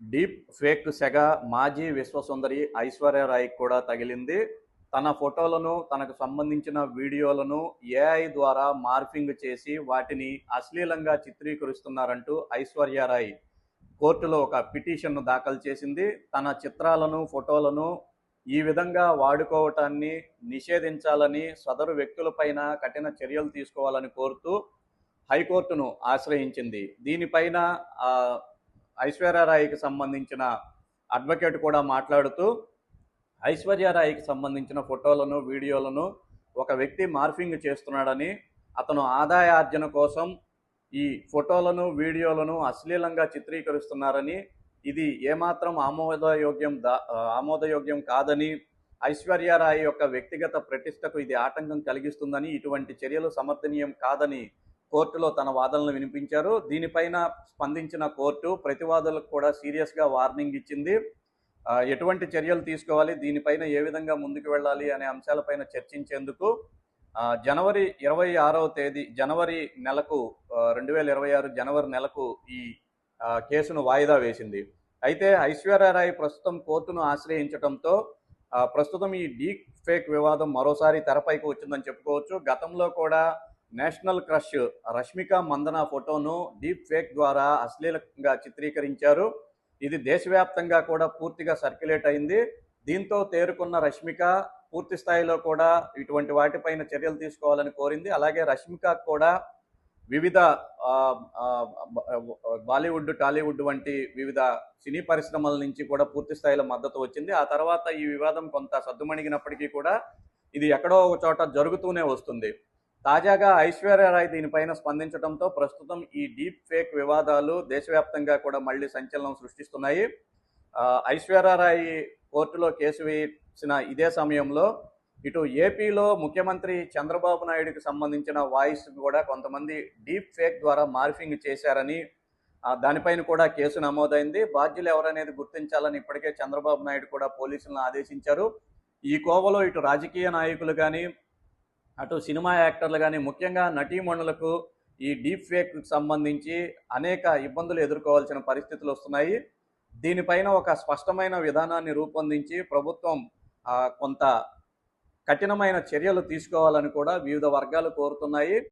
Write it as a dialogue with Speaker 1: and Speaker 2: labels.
Speaker 1: Deep fake సెగ మాజీ విశ్వసుందరి ఐశ్వర్యరాయ్ కూడా తగిలింది. తన ఫోటోలను తనకు సంబంధించిన వీడియోలను ఏఐ ద్వారా మార్ఫింగ్ చేసి వాటిని అశ్లీలంగా చిత్రీకరిస్తున్నారంటూ ఐశ్వర్యరాయ్ కోర్టులో ఒక పిటిషన్ను దాఖలు చేసింది. తన చిత్రాలను ఫోటోలను ఈ విధంగా వాడుకోవటాన్ని నిషేధించాలని సదరు వ్యక్తులపైన కఠిన చర్యలు తీసుకోవాలని కోరుతూ హైకోర్టును ఆశ్రయించింది. దీనిపైన ఐశ్వర్యరాయ్కి సంబంధించిన అడ్వకేట్ కూడా మాట్లాడుతూ ఐశ్వర్యరాయ్కి సంబంధించిన ఫోటోలను వీడియోలను ఒక వ్యక్తి మార్ఫింగ్ చేస్తున్నాడని అతను ఆదాయార్జన కోసం ఈ ఫోటోలను వీడియోలను అశ్లీలంగా చిత్రీకరిస్తున్నారని ఇది ఏమాత్రం ఆమోదయోగ్యం దా ఆమోదయోగ్యం కాదని ఐశ్వర్యరాయ్ యొక్క వ్యక్తిగత ప్రతిష్టకు ఇది ఆటంకం కలిగిస్తుందని ఇటువంటి చర్యలు సమర్థనీయం కాదని కోర్టులో తన వాదనలు వినిపించారు. దీనిపైన స్పందించిన కోర్టు ప్రతివాదులకు కూడా సీరియస్గా వార్నింగ్ ఇచ్చింది. ఎటువంటి చర్యలు తీసుకోవాలి? దీనిపైన ఏ విధంగా ముందుకు వెళ్ళాలి అనే అంశాలపైన చర్చించేందుకు జనవరి ఇరవై ఆరవ తేదీ జనవరి నెలకు రెండు వేల ఇరవై ఆరు జనవరి నెలకు ఈ కేసును వాయిదా వేసింది. అయితే ఐశ్వర్యరాయ్ ప్రస్తుతం కోర్టును ఆశ్రయించడంతో ప్రస్తుతం ఈ డీప్ ఫేక్ వివాదం మరోసారి తెరపైకి వచ్చిందని చెప్పుకోవచ్చు. గతంలో కూడా నేషనల్ క్రష్ రష్మిక మందన ఫోటోను డీప్ ఫేక్ ద్వారా అశ్లీలంగా చిత్రీకరించారు. ఇది దేశవ్యాప్తంగా కూడా పూర్తిగా సర్క్యులేట్ అయింది. దీంతో తేరుకున్న రష్మిక పూర్తి స్థాయిలో కూడా ఇటువంటి వాటిపైన చర్యలు తీసుకోవాలని కోరింది. అలాగే రష్మిక కూడా వివిధ బాలీవుడ్ టాలీవుడ్ వంటి వివిధ సినీ పరిశ్రమల నుంచి కూడా పూర్తి స్థాయిలో మద్దతు వచ్చింది. ఆ తర్వాత ఈ వివాదం కొంత సద్దుమణిగినప్పటికీ కూడా ఇది ఎక్కడో ఒక చోట జరుగుతూనే వస్తుంది. తాజాగా ఐశ్వర్యరాయ్ దీనిపైన స్పందించడంతో ప్రస్తుతం ఈ డీప్ ఫేక్ వివాదాలు దేశవ్యాప్తంగా కూడా మళ్ళీ సంచలనం సృష్టిస్తున్నాయి. ఐశ్వర్య ఐశ్వర్యరాయ్ కోర్టులో కేసు వేసిన ఇదే సమయంలో ఇటు ఏపీలో ముఖ్యమంత్రి చంద్రబాబు నాయుడుకి సంబంధించిన వాయిస్ కూడా కొంతమంది డీప్ ఫేక్ ద్వారా మార్ఫింగ్ చేశారని దానిపైన కూడా కేసు నమోదైంది. బాధ్యులు ఎవరనేది గుర్తించాలని ఇప్పటికే చంద్రబాబు నాయుడు కూడా పోలీసులను ఆదేశించారు. ఈ కోవలో ఇటు రాజకీయ నాయకులు కానీ అటు సినిమా యాక్టర్లు కానీ ముఖ్యంగా నటీమణులకు ఈ డీప్ ఫేక్ సంబంధించి అనేక ఇబ్బందులు ఎదుర్కోవాల్సిన పరిస్థితులు వస్తున్నాయి. దీనిపైన ఒక స్పష్టమైన విధానాన్ని రూపొందించి ప్రభుత్వం కొంత కఠినమైన చర్యలు తీసుకోవాలని కూడా వివిధ వర్గాలు కోరుతున్నాయి.